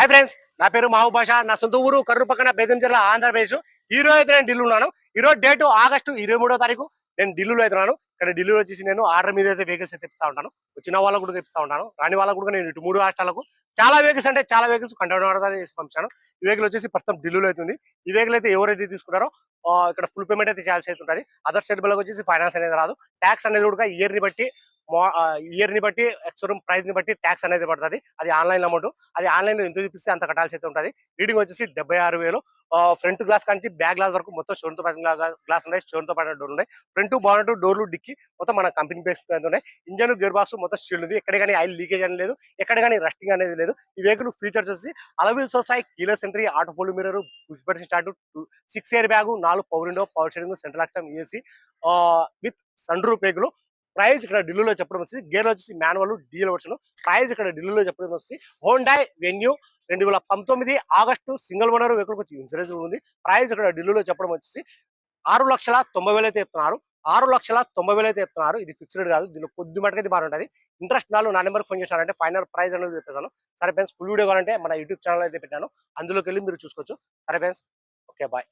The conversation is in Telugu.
హాయ్ ఫ్రెండ్స్ నా పేరు మహబూబ్ బాషా. నా సొంత ఊరు కర్రు పక్కన బేదం జిల్లా ఆంధ్రప్రదేశ్. ఈ రోజు అయితే నేను ఢిల్లీ ఉన్నాను. ఈ రోజు డేట్ ఆగస్టు ఇరవై మూడో తారీఖు నేను ఢిల్లీలో అయితే ఉన్నాను. ఇక్కడ ఢిల్లీలో వచ్చేసి నేను ఆర్డర్ మీద అయితే వెహికల్స్ అయితే తెప్పిస్తా ఉంటాను. వచ్చిన వాళ్ళకు కూడా తెప్పిస్తా ఉంటాను. రాని వాళ్ళకు కూడా నేను ఇటు మూడు రాష్ట్రాలకు చాలా వెహికల్స్ అంటే చాలా వెహికల్స్ కంటైనర్ చేసి పంపించాను. ఈ వెహికల్ వచ్చేసి ప్రస్తుతం ఢిల్లీలో అవుతుంది ఈ వెహికల్ అయితే ఎవరైతే తీసుకున్నారో ఇక్కడ ఫుల్ పేమెంట్ అయితే చేయాల్సి అయితే ఉంటుంది. అదర్ స్టేట్ బిల్లకు వచ్చేసి ఫైనాన్స్ అనేది రాదు. ట్యాక్స్ అనేది కూడా ఇయర్ని బట్టి ఇయర్ని బట్టి ఎక్స్షోరూమ్ ప్రైస్ని బట్టి ట్యాక్స్ అనేది పడుతుంది. అది ఆన్లైన్ అమౌంట్ అది ఆన్లైన్లో ఎంత చూపిస్తే అంత కట్టాల్సి అయితే ఉంటుంది. రీడింగ్ వచ్చేసి డెబ్బై ఆరు వేలు. ఫ్రంట్ గ్లాస్ కానీ బ్యాక్ గ్లాస్ వరకు మొత్తం షోన్ పడిన గ్లాస్ ఉన్నాయి షోన్ పడిన డోర్లు ఉన్నాయి. ఫ్రంట్ బాగున్నట్టు డోర్లు డిక్కి మొత్తం మన కంపెనీ బేస్ ఉన్నాయి ఇంజన్ గేర్ బాక్స్ మొత్తం స్టీల్ ఉంది ఎక్కడ కానీ ఆయిల్ లీకేజ్ అనేది లేదు. ఎక్కడ కానీ రస్టింగ్ అనేది లేదు. ఈ వెహికల్ ఫీచర్స్ వచ్చి అలవిల్స్ వస్తాయి కీలర్ sentry auto fold mirror push button start six airbag నాలుగు power window power steering central అక్టమ్ AC with sunroof vehicle price ఇక్కడ ఢిల్లీలో చెప్పడం వచ్చి గేర్ వచ్చేసి మాన్యువల్ డీజిల్ వర్షన్. ప్రైస్ ఇక్కడ ఢిల్లీలో చెప్పడం వచ్చి హోండాయ్ వెన్యూ రెండు వేల పంతొమ్మిది ఆగస్టు సింగిల్ ఓనర్ వెహికల్ వచ్చి ఇన్సూరెన్స్ ఉంది. ప్రైస్ ఇక్కడ ఢిల్లీలో చెప్పడం వచ్చేసి ఆరు లక్షల తొంభై వేలు అయితే చెప్తున్నారు. ఆరు లక్షల తొంభై వేలు అయితే చెప్తున్నారు. ఇది ఫిక్స్డ్ కాదు. దీనిలో కొద్ది మటుకు అయితే బాగుంటుంది ఇంట్రెస్ట్ నాలుగు నా నెంబర్ ఫోన్ చేశారంటే ఫైనల్ ప్రైస్ అనేది చెప్పేసాను సరే ఫ్రెండ్స్ ఫుల్ వీడియో కావాలంటే మన యూట్యూబ్ ఛానల్ అయితే పెట్టాను. అందులోకి వెళ్ళి మీరు చూసుకోవచ్చు. సరే ఫ్రెండ్స్ ఓకే బాయ్.